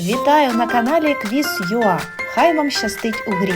Вітаю на каналі Квіз.ua. Хай вам щастить у грі.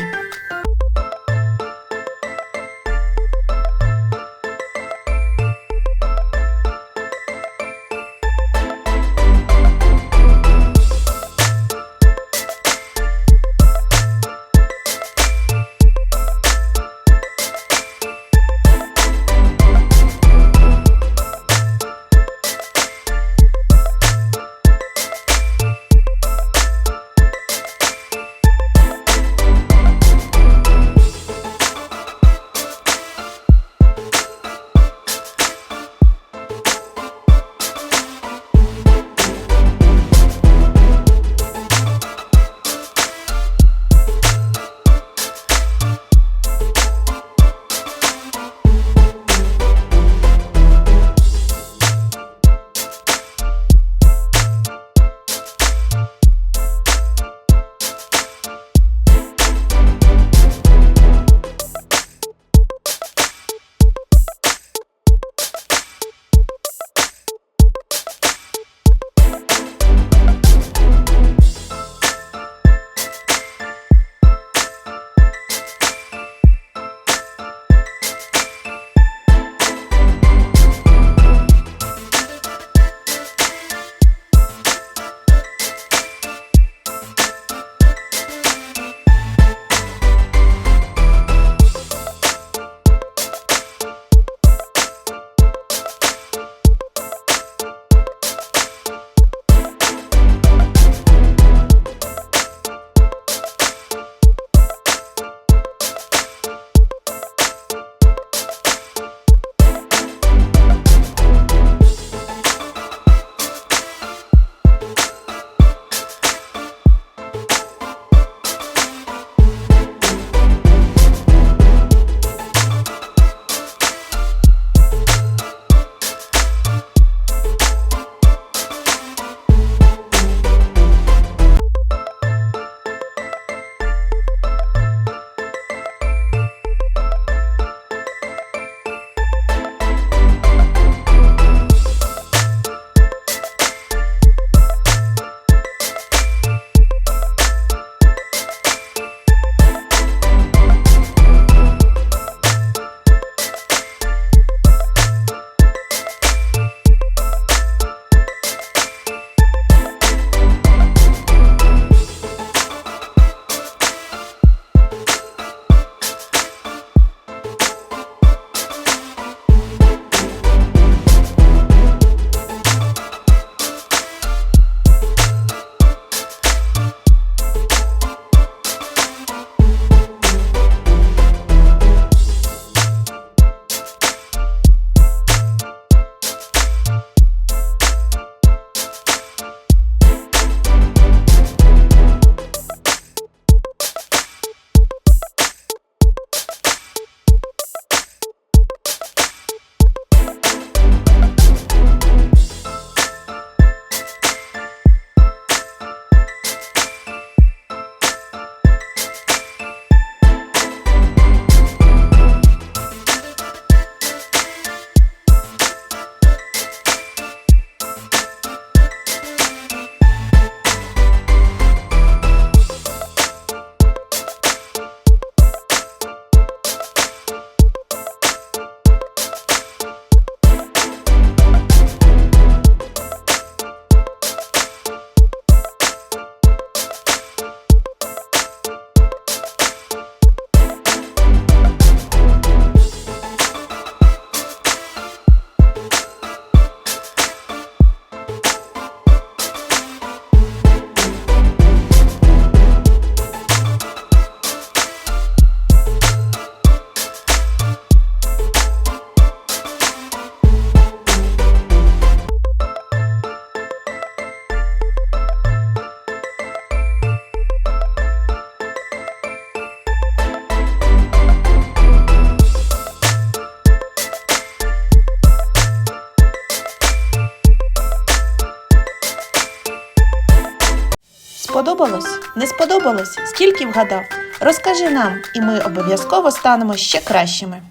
Сподобалось? Не сподобалось? Скільки вгадав? Розкажи нам, і ми обов'язково станемо ще кращими.